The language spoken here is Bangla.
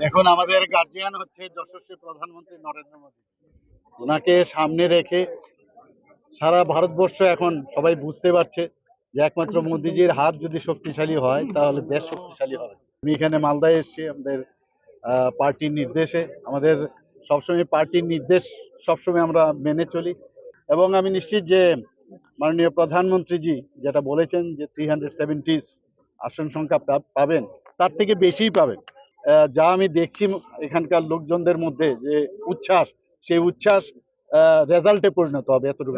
দেখুন আমাদের গার্জিয়ান হচ্ছে যশস্বী প্রধানমন্ত্রী নরেন্দ্র মোদী। ওনাকে সামনে রেখে সারা ভারতবর্ষ এখন সবাই বুঝতে পারছে যে একমাত্র মোদিজির হাত যদি শক্তিশালী হয়, তাহলে দেশ শক্তিশালী হবে। আমি এখানে মালদায় এসেছি, আমাদের পার্টির নির্দেশে। আমাদের সবসময় পার্টির নির্দেশ সবসময় আমরা মেনে চলি। এবং আমি নিশ্চিত যে মাননীয় প্রধানমন্ত্রীজি যেটা বলেছেন যে থ্রি হান্ড্রেড সেভেন্টিস আসন সংখ্যা পাবেন, তার থেকে বেশিই পাবেন। যা আমি দেখছি এখানকার লোকজনদের মধ্যে যে উচ্ছ্বাস, সেই উচ্ছ্বাস রেজাল্টে পরিণত হবে এতটুকু।